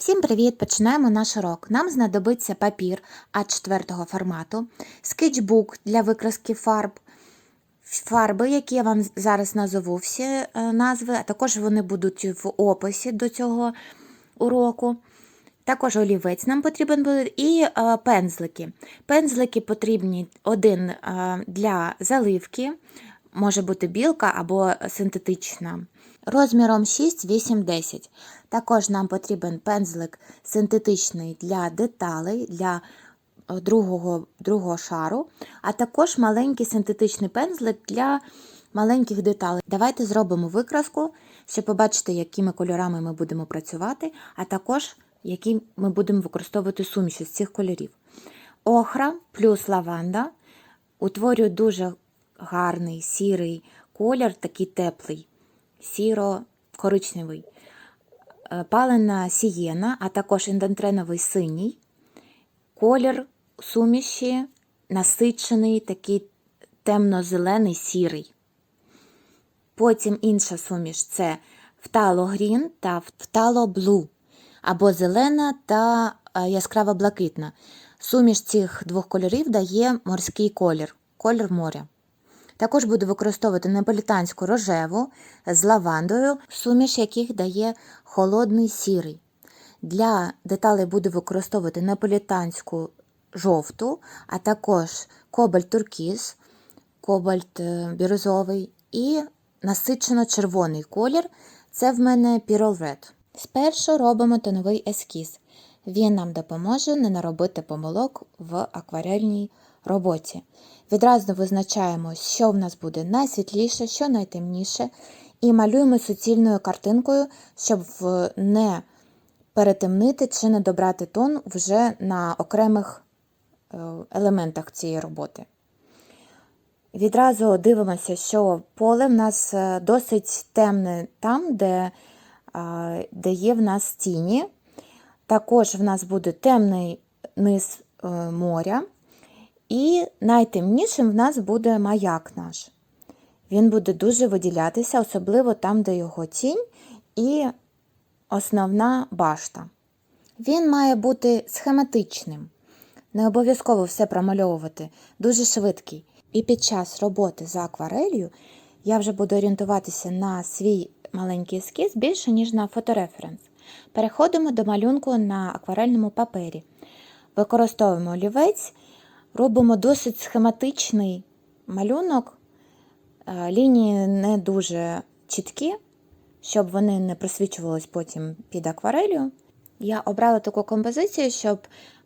Всім привіт! Починаємо наш урок. Нам знадобиться папір А4 формату, скетчбук для викраски фарб, фарби, які я вам зараз назову всі е, назви, а також вони будуть в описі до цього уроку. Також олівець нам потрібен буде і е, пензлики. Пензлики потрібні один е, для заливки, може бути білка або синтетична. Розміром 6, 8, 10. Також нам потрібен пензлик синтетичний для деталей, для е, другого, другого шару, а також маленький синтетичний пензлик для маленьких деталей. Давайте зробимо викраску, щоб побачити, якими кольорами ми будемо працювати, а також які ми будемо використовувати суміші з цих кольорів. Охра плюс лаванда утворюють дуже гарний сірий колір, такий теплий, сіро-коричневий. Е, Палена сієна, а також індантреновий синій. Колір суміші насичений, такий темно-зелений сірий. Потім інша суміш це фталогрін та фталоблу, або зелена та е, яскраво блакитна. Суміш цих двох кольорів дає морський колір, колір моря. Також буду використовувати неаполітанську рожеву з лавандою, суміш яких дає холодний сірий. Для деталей буду використовувати неаполітанську жовту, а також кобальт туркіз, кобальт е, бірюзовий і насичено червоний колір. Це в мене Pyrrol Red. Спершу робимо тоновий ескіз. Він нам допоможе не наробити помилок в акварельній роботі. Відразу визначаємо, що в нас буде найсвітліше, що найтемніше, і малюємо суцільною картинкою, щоб не перетемнити чи не добрати тон вже на окремих е, елементах цієї роботи. Відразу дивимося, що поле в нас е, досить темне там, де, де є в нас тіні. Також в нас буде темний низ е, моря. І найтемнішим в нас буде маяк наш. Він буде дуже виділятися, особливо там, де його тінь і основна башта. Він має бути схематичним. Не обов'язково все промальовувати, дуже швидкий. І під час роботи за акварелью я вже буду орієнтуватися на свій маленький ескіз більше, ніж на фотореференс. Переходимо до малюнку на акварельному папері. Використовуємо олівець, робимо досить схематичний малюнок. Е, Лінії не дуже чіткі, щоб вони не просвічувались потім під акварелью. Я обрала таку композицію, щоб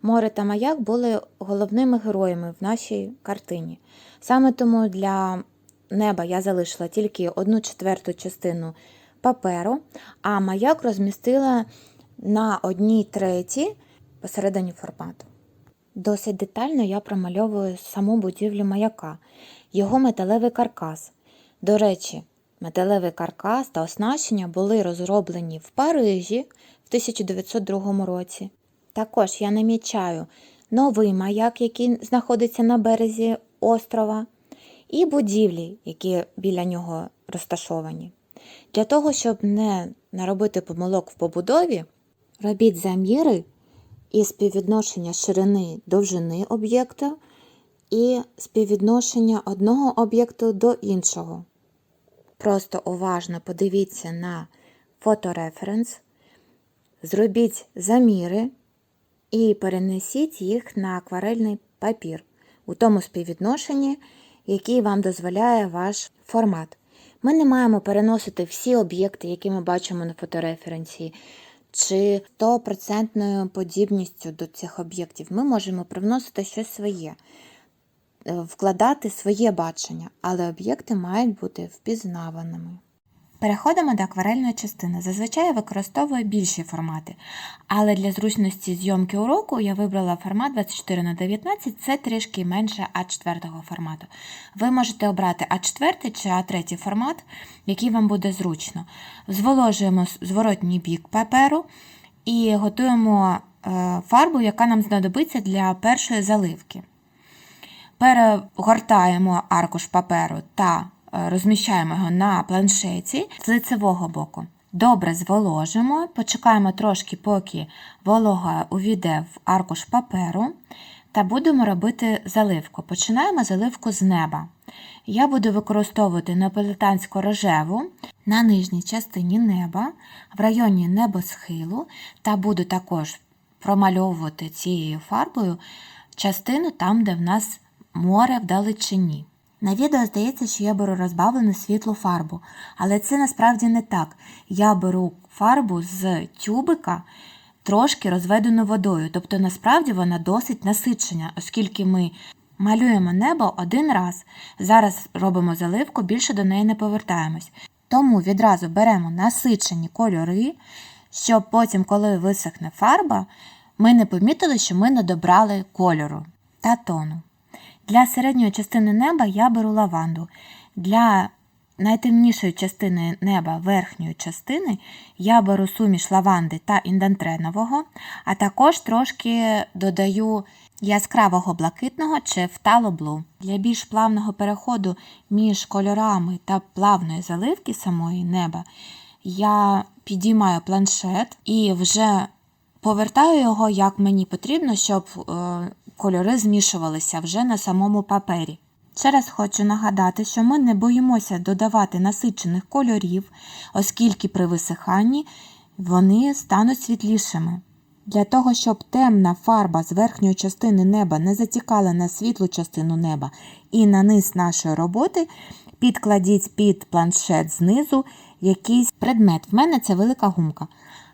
море та маяк були головними героями в нашій картині. Саме тому для неба я залишила тільки одну четверту частину паперу, а маяк розмістила на одній третій посередині формату. Досить детально я промальовую саму будівлю маяка, його металевий каркас. До речі, металевий каркас та оснащення були розроблені в Парижі в 1902 році. Також я намічаю новий маяк, який знаходиться на березі острова, і будівлі, які біля нього розташовані. Для того, щоб не наробити помилок в побудові, робіть заміри і співвідношення ширини довжини об'єкта і співвідношення одного об'єкту до іншого. Просто уважно подивіться на фотореференс, зробіть заміри і перенесіть їх на акварельний папір у тому співвідношенні, який вам дозволяє ваш формат. Ми не маємо переносити всі об'єкти, які ми бачимо на фотореференсі, чи 100% подібністю до цих об'єктів. Ми можемо привносити щось своє, е, вкладати своє бачення, але об'єкти мають бути впізнаваними. Переходимо до акварельної частини. Зазвичай я використовую більші формати, але для зручності зйомки уроку я вибрала формат 24 на 19 це трішки менше А4 формату. Ви можете обрати А4 чи А3 формат, який вам буде зручно. Зволожуємо зворотній бік паперу і готуємо е, фарбу, яка нам знадобиться для першої заливки. Перегортаємо аркуш паперу та розміщаємо його на планшеті з лицевого боку. Добре зволожимо, почекаємо трошки, поки волога увійде в аркуш паперу, та будемо робити заливку. Починаємо заливку з неба. Я буду використовувати неаполітанську рожеву на нижній частині неба, в районі небосхилу, та буду також промальовувати цією фарбою частину там, де в нас море вдалечині. На відео здається, що я беру розбавлену світлу фарбу, але це насправді не так. Я беру фарбу з тюбика, трошки розведену водою, тобто насправді вона досить насичена, оскільки ми малюємо небо один раз. Зараз робимо заливку, більше до неї не повертаємось. Тому відразу беремо насичені кольори, щоб потім, коли висохне фарба, ми не помітили, що ми не добрали кольору та тону. Для середньої частини неба я беру лаванду. Для найтемнішої частини неба верхньої частини я беру суміш лаванди та індантренового, а також трошки додаю яскравого блакитного чи фталоблу. Для більш плавного переходу між кольорами та плавної заливки самої неба я підіймаю планшет і вже повертаю його як мені потрібно, щоб е, кольори змішувалися вже на самому папері. Ще раз хочу нагадати, що ми не боїмося додавати насичених кольорів, оскільки при висиханні вони стануть світлішими. Для того, щоб темна фарба з верхньої частини неба не затікала на світлу частину неба і на низ нашої роботи, підкладіть під планшет знизу якийсь предмет. В мене це велика гумка.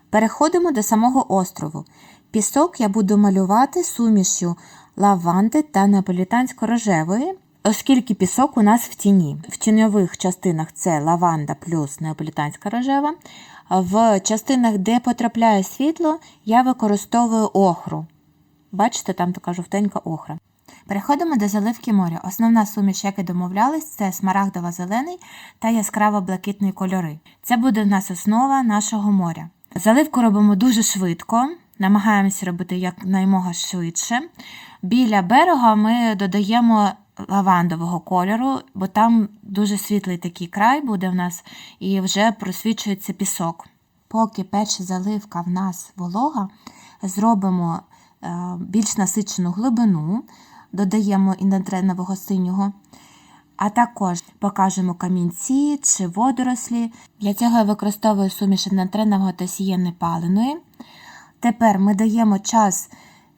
Переходимо до самого острову. Пісок я буду малювати сумішю лаванди та неаполітансько-рожевої, оскільки пісок у нас в тіні. В тіньових частинах це лаванда плюс неаполітанська рожева. В частинах, де потрапляє світло, я використовую охру. Бачите, там така жовтенька охра. Переходимо до заливки моря. Основна суміш, як і домовлялись, це смарагдово-зелений та яскраво-блакитний кольори. Це буде в нас основа нашого моря. Заливку робимо дуже швидко, намагаємося робити якнаймога швидше. Біля берега ми додаємо лавандового кольору, бо там дуже світлий такий край буде в нас і вже просвічується пісок. Поки перша заливка в нас волога, зробимо е, більш насичену глибину, додаємо індантренового синього, а також покажемо камінці чи водорослі. Для цього я використовую суміш індантренового та сієни паленої. Тепер ми даємо час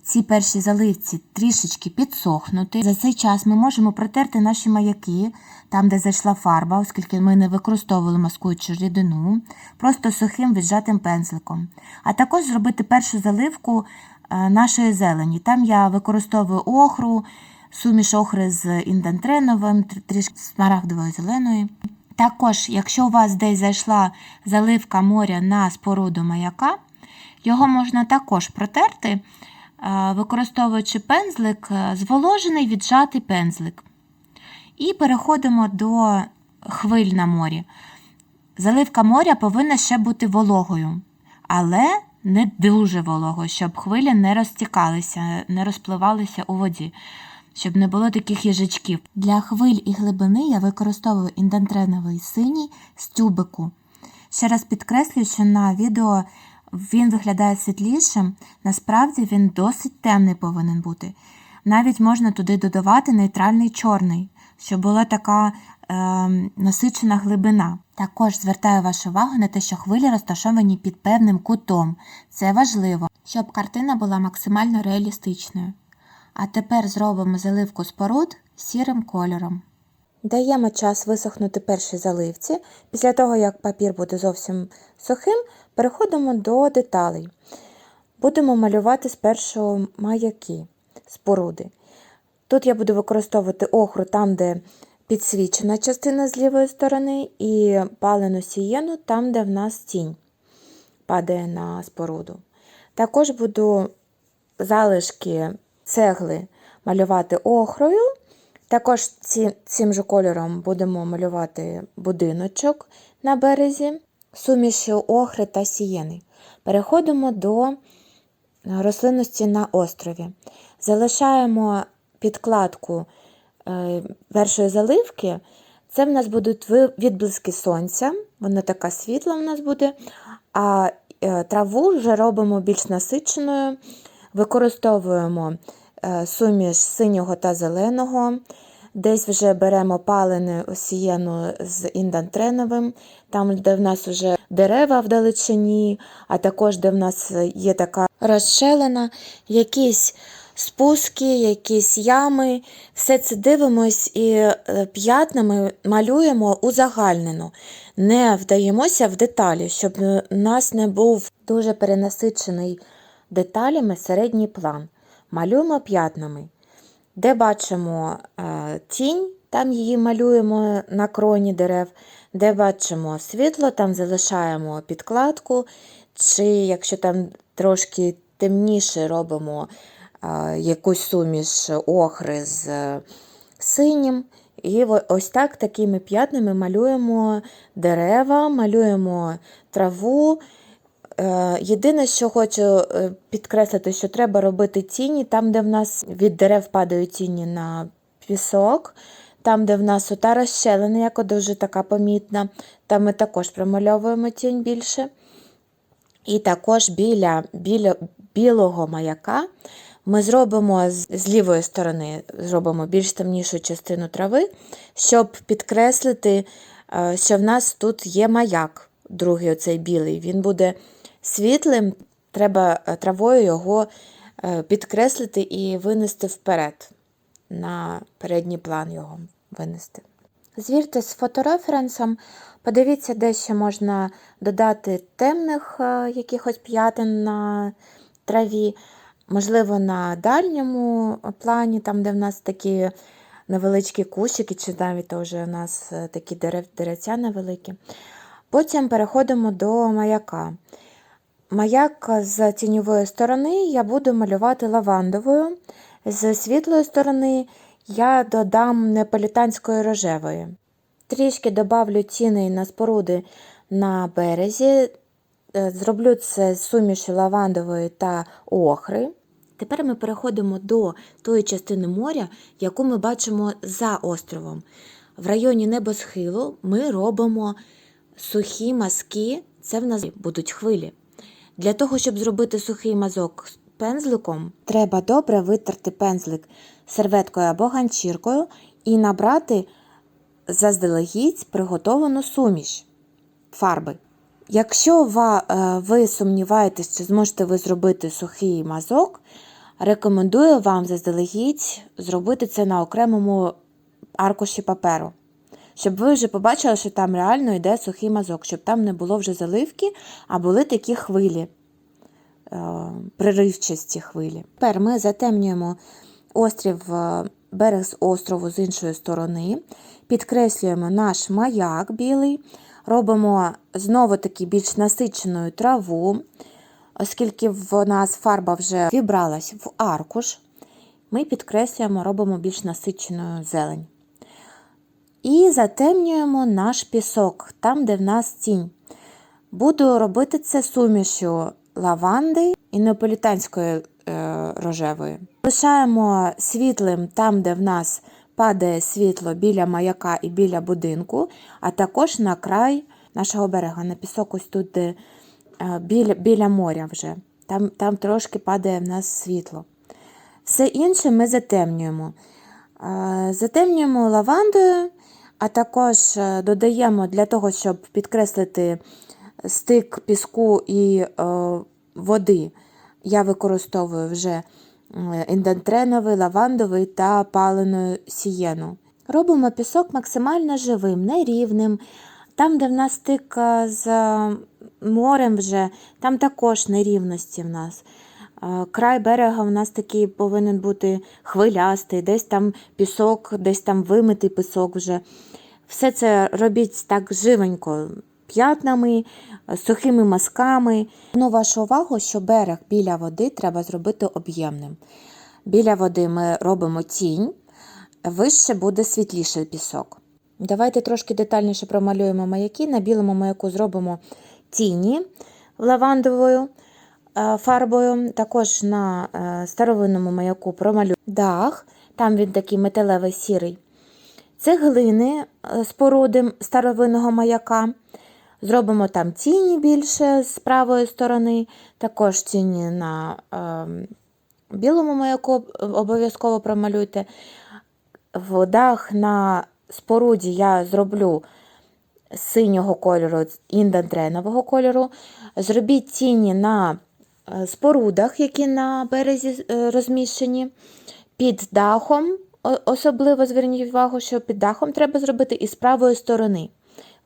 цій першій заливці трішечки підсохнути. За цей час ми можемо протерти наші маяки, там, де зайшла фарба, оскільки ми не використовували маскуючу рідину, просто сухим віджатим пензликом. А також зробити першу заливку е, нашої зелені. Там я використовую охру, суміш охри з індантреновим, трішки смарагдовою зеленою. Також, якщо у вас десь зайшла заливка моря на споруду маяка, його можна також протерти, е, використовуючи пензлик, е, зволожений віджатий пензлик. І переходимо до хвиль на морі. Заливка моря повинна ще бути вологою, але не дуже вологою, щоб хвилі не розтікалися, не розпливалися у воді, щоб не було таких їжачків. Для хвиль і глибини я використовую індантреновий синій з тюбику. Ще раз підкреслюю, що на відео він виглядає світлішим, насправді він досить темний повинен бути. Навіть можна туди додавати нейтральний чорний, щоб була така е, насичена глибина. Також звертаю вашу увагу на те, що хвилі розташовані під певним кутом. Це важливо, щоб картина була максимально реалістичною. А тепер зробимо заливку споруд сірим кольором. Даємо час висохнути першій заливці. Після того, як папір буде зовсім сухим, переходимо до деталей. Будемо малювати спершу маяки, споруди. Тут я буду використовувати охру там, де підсвічена частина з лівої сторони, і палену сієну там, де в нас тінь падає на споруду. Також буду залишки цегли малювати охрою. Також цим же кольором будемо малювати будиночок на березі, сумішю охри та сієни. Переходимо до рослинності на острові. Залишаємо підкладку е, першої заливки, Це в нас будуть відблиски сонця, вона така світла в нас буде, а е, траву вже робимо більш насиченою, використовуємо е, суміш синього та зеленого. Десь вже беремо палене осіяну з індантреновим, там, де в нас вже дерева в далечині, а також де в нас є така розшелена, якісь спуски, якісь ями. Все це дивимось і е, п'ятнами малюємо узагальнено. Не вдаємося в деталі, щоб е, у нас не був дуже перенасичений деталями середній план. Малюємо п'ятнами. Де бачимо е, тінь, там її малюємо на кроні дерев, де бачимо світло, там залишаємо підкладку, чи якщо там трошки темніше робимо е, якусь суміш охри з е, синім. І ось так такими п'ятнами малюємо дерева, малюємо траву. Е, Єдине, що хочу е, підкреслити, що треба робити тіні там, де в нас від дерев падають тіні на пісок, там, де в нас ота розщелина, яка дуже така помітна, там ми також промальовуємо тінь більше. І також біля, біля білого маяка ми зробимо з, з лівої сторони зробимо більш темнішу частину трави, щоб підкреслити, е, що в нас тут є маяк, другий оцей білий. Він буде світлим, треба е, травою його е, підкреслити і винести вперед, на передній план його винести. Звірте з фотореференсом, подивіться, де ще можна додати темних е, якихось п'ятин на траві, можливо, на дальньому плані, там, де в нас такі невеличкі кущики, чи навіть вже у нас такі дерев, деревця невеликі. Потім переходимо до маяка. Маяк з тіньової сторони я буду малювати лавандовою, з світлої сторони я додам неаполітанської рожевої. Трішки добавлю тіней на споруди на березі. Е, Зроблю це з суміші лавандової та охри. Тепер ми переходимо до тої частини моря, яку ми бачимо за островом. В районі небосхилу ми робимо сухі мазки, це в нас будуть хвилі. Для того, щоб зробити сухий мазок пензликом, треба добре витерти пензлик серветкою або ганчіркою і набрати заздалегідь приготовану суміш фарби. Якщо е, ви сумніваєтесь, чи зможете ви зробити сухий мазок, рекомендую вам заздалегідь зробити це на окремому аркуші паперу. Щоб ви вже побачили, що там реально йде сухий мазок, щоб там не було вже заливки, а були такі хвилі, е, приривчасті хвилі. Тепер ми затемнюємо острів, е, берег з острову з іншої сторони, підкреслюємо наш маяк білий, робимо знову таки більш насиченою траву, оскільки в нас фарба вже вібралась в аркуш, ми підкреслюємо, робимо більш насиченою зелень. І затемнюємо наш пісок, там, де в нас тінь. Буду робити це сумішю лаванди і неаполітанської е, рожевої. Лишаємо світлим там, де в нас падає світло біля маяка і біля будинку, а також на край нашого берега, на пісок, ось тут, де е, біля, біля моря вже. Там, там трошки падає в нас світло. Все інше ми затемнюємо. Е, Затемнюємо лавандою, а також е, додаємо для того, щоб підкреслити стик піску і е, води. Я використовую вже е, індантреновий, лавандовий та палену сієну. Робимо пісок максимально живим, нерівним. Там, де в нас стик з морем, вже, там також нерівності в нас. Е, Край берега в нас такий повинен бути хвилястий, десь там пісок, десь там вимитий пісок вже. Все це робіть так живенько, п'ятнами, е, сухими мазками. Ну, вашу увагу, що берег біля води треба зробити об'ємним. Біля води ми робимо тінь, вище буде світліший пісок. Давайте трошки детальніше промалюємо маяки. На білому маяку зробимо тіні лавандовою фарбою. Також на е, старовинному маяку промалюємо дах, там він такий металевий сірий. цеглини е, споруди старовинного маяка. Зробимо там тіні більше з правої сторони, також тіні на е, білому маяку обов'язково промалюйте. В дах на споруді я зроблю синього кольору, індантренового кольору. Зробіть тіні на е, спорудах, які на березі е, розміщені, під дахом. Особливо зверніть увагу, що під дахом треба зробити і з правої сторони.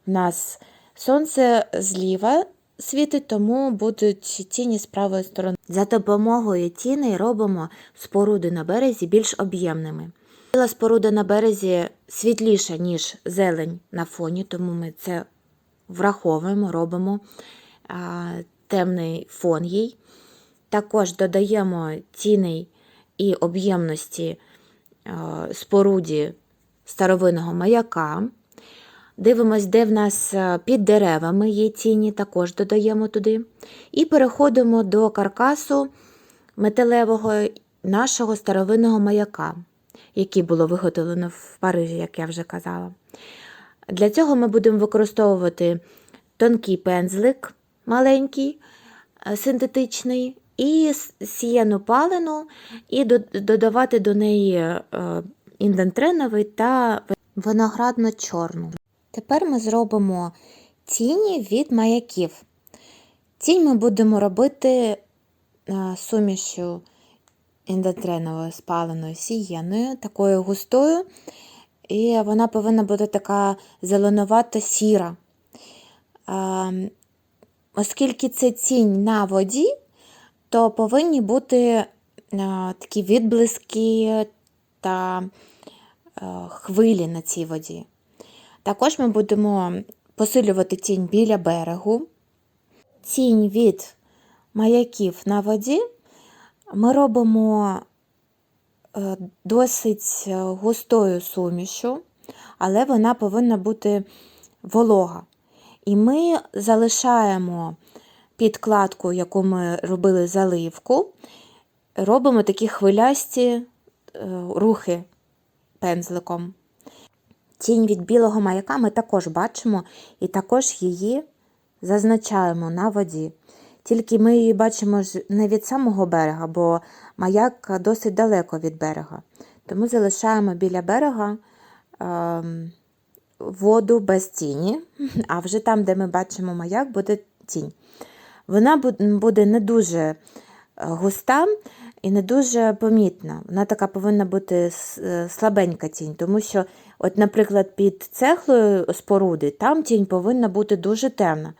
У нас сонце зліва світить, тому будуть тіні з правої сторони. За допомогою тіней робимо споруди на березі більш об'ємними. Біла споруда на березі світліша, ніж зелень на фоні, тому ми це враховуємо, робимо а, темний фон їй. Також додаємо тіней і об'ємності споруді старовинного маяка. Дивимось, де в нас е, під деревами є тіні, також додаємо туди. І переходимо до каркасу металевого нашого старовинного маяка, який було виготовлено в Парижі, як я вже казала. Для цього ми будемо використовувати тонкий пензлик маленький, е, синтетичний, і сіяну палену, і додавати до неї е, індантреновий та виноградно-чорну. Тепер ми зробимо тіні від маяків. Тінь ми будемо робити е, сумішю індотреновою спаленою сієною, такою густою, і вона повинна бути така зеленувато сіра. Оскільки це тінь на воді, то повинні бути а, такі відблиски та а, хвилі на цій воді. Також ми будемо посилювати тінь біля берегу. Тінь від маяків на воді ми робимо е, досить е, густою сумішю, але вона повинна бути волога. І ми залишаємо підкладку, яку ми робили заливку, робимо такі хвилясті е, рухи пензликом. Тінь від білого маяка ми також бачимо і також її зазначаємо на воді. Тільки ми її бачимо не від самого берега, бо маяк досить далеко від берега. Тому залишаємо біля берега ем, воду без тіні, а вже там, де ми бачимо маяк, буде тінь. Вона буде не дуже е, густа і не дуже помітна. Вона така повинна бути е, слабенька тінь, тому що, от, наприклад, під цеглою споруди там тінь повинна бути дуже темна.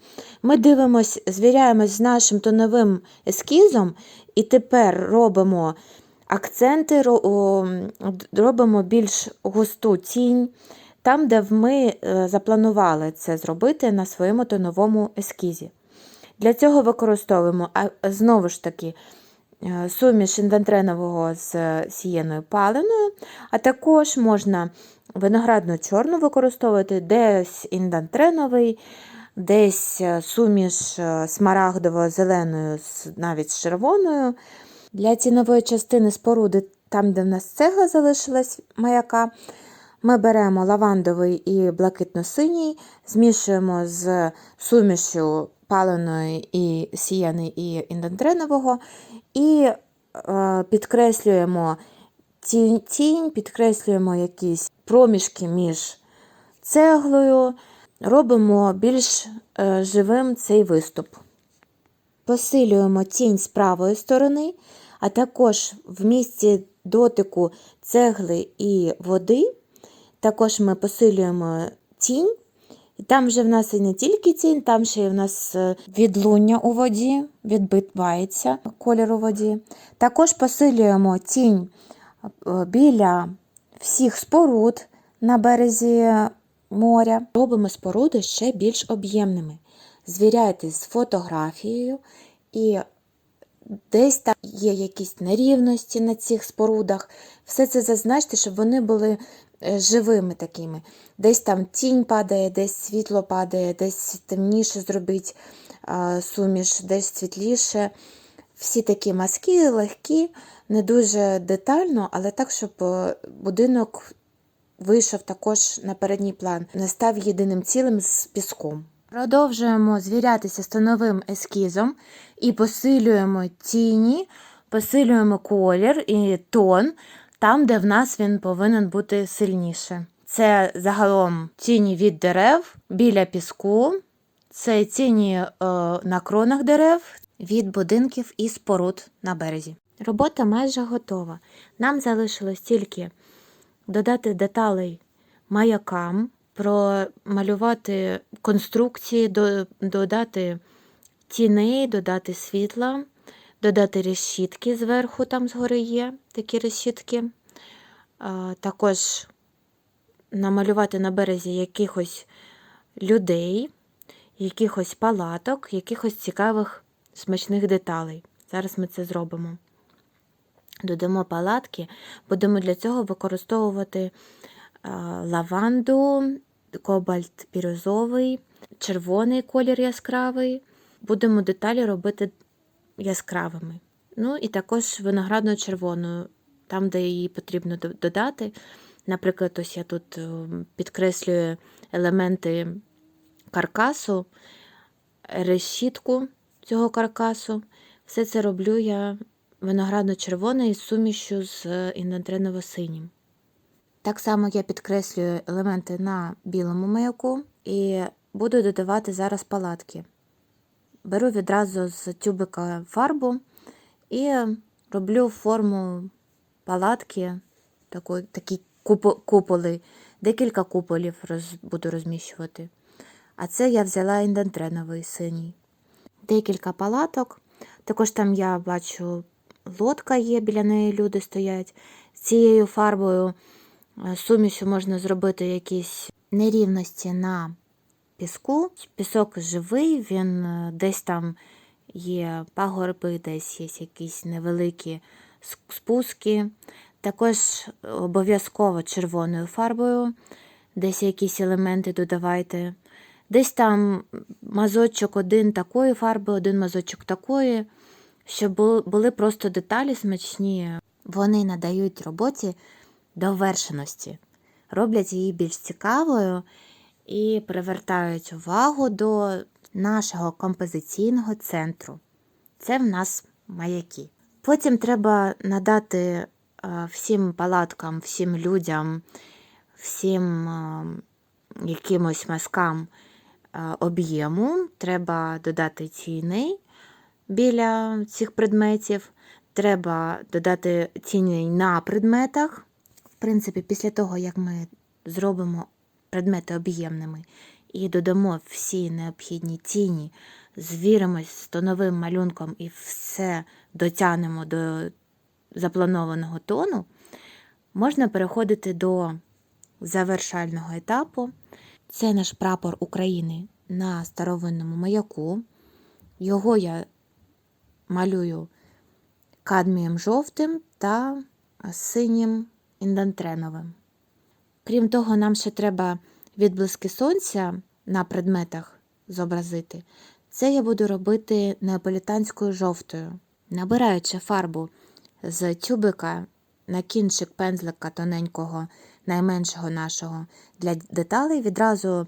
Ми дивимось, звіряємось з нашим тоновим ескізом, і тепер робимо акценти, робимо більш густу тінь. Там, де ми е, запланували це зробити на своєму тоновому ескізі. Для цього використовуємо знову ж таки е, суміш індантренового з е, сієною паленою, а також можна виноградну чорну використовувати, десь індантреновий, десь е, суміш смарагдово-зеленою навіть з червоною. Для цінової частини споруди, там, де в нас цегла залишилась маяка, ми беремо лавандовий і блакитно-синій, змішуємо з сумішю паленої і сіяни і індантренового і е, підкреслюємо тінь, тінь, підкреслюємо якісь проміжки між цеглою, робимо більш е, живим цей виступ. Посилюємо тінь з правої сторони, а також в місці дотику цегли і води. Також ми посилюємо тінь. Там вже в нас і не тільки тінь, там ще й в нас е, відлуння у воді, відбивається колір у воді. Також посилюємо тінь е, біля всіх споруд на березі моря. Робимо споруди ще більш об'ємними. Звіряйтесь з фотографією і десь там є якісь нерівності на цих спорудах. Все це зазначте, щоб вони були живими такими. Десь там тінь падає, десь світло падає, десь темніше зробить суміш, десь світліше. Всі такі мазки легкі, не дуже детально, але так, щоб е, будинок вийшов також на передній план, не став єдиним цілим з піском. Продовжуємо звірятися з тоновим ескізом і посилюємо тіні, посилюємо колір і тон там, де в нас він повинен бути сильніше. Це загалом тіні від дерев біля піску, це тіні е, на кронах дерев від будинків і споруд на березі. Робота майже готова. Нам залишилось тільки додати деталей маякам, промалювати конструкції, додати тіней, додати світла, додати решітки зверху, там згори є такі решітки. Також намалювати на березі якихось людей, якихось палаток, якихось цікавих смачних деталей. Зараз ми це зробимо. Додамо палатки, будемо для цього використовувати лаванду, кобальт бірюзовий, червоний колір яскравий. Будемо деталі робити яскравими. Ну і також виноградно червоною, там, де її потрібно додати. Наприклад, ось я тут е, підкреслюю елементи каркасу, решітку цього каркасу. Все це роблю я виноградно-червоною з сумішю з індантреново-синім. Так само я підкреслюю елементи на білому маяку і буду додавати зараз палатки. Беру відразу з тюбика фарбу і роблю форму палатки, таку, такі куполи, декілька куполів роз, буду розміщувати. А це я взяла індантреновий синій. Декілька палаток. Також там я бачу лодка є, біля неї люди стоять. З цією фарбою е, сумішю можна зробити якісь нерівності на піску. Пісок живий, він е, десь там є пагорби, десь є якісь невеликі спуски. Також обов'язково червоною фарбою, десь якісь елементи додавайте. Десь там мазочок один такої фарби, один мазочок такої, щоб були просто деталі смачні. Вони надають роботі довершеності, роблять її більш цікавою і привертають увагу до нашого композиційного центру. Це в нас маяки. Потім треба надати е, всім палаткам, всім людям, всім е, якимось мазкам е, об'єму. Треба додати тіней біля цих предметів. Треба додати тіней на предметах. В принципі, після того, як ми зробимо предмети об'ємними і додамо всі необхідні тіні, звіримось з тоновим малюнком і все дотягнемо до запланованого тону, можна переходити до завершального етапу. Це наш прапор України на старовинному маяку. Його я малюю кадмієм жовтим та синім індантреновим. Крім того, нам ще треба відблиски сонця на предметах зобразити. Це я буду робити неаполітанською жовтою, набираючи фарбу з тюбика на кінчик пензлика тоненького, найменшого нашого для деталей, відразу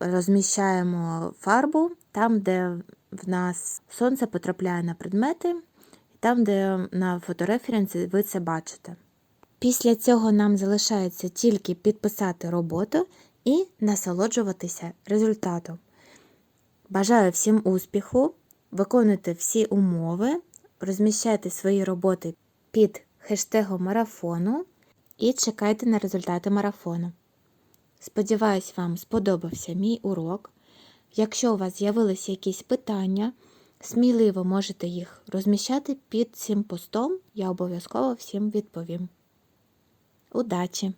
розміщаємо фарбу там, де в нас сонце потрапляє на предмети, там, де на фотореференсі ви це бачите. Після цього нам залишається тільки підписати роботу і насолоджуватися результатом. Бажаю всім успіху, виконуйте всі умови, розміщайте свої роботи під хештегом марафону і чекайте на результати марафону. Сподіваюсь, вам сподобався мій урок. Якщо у вас з'явилися якісь питання, сміливо можете їх розміщати під цим постом, я обов'язково всім відповім. Удачі!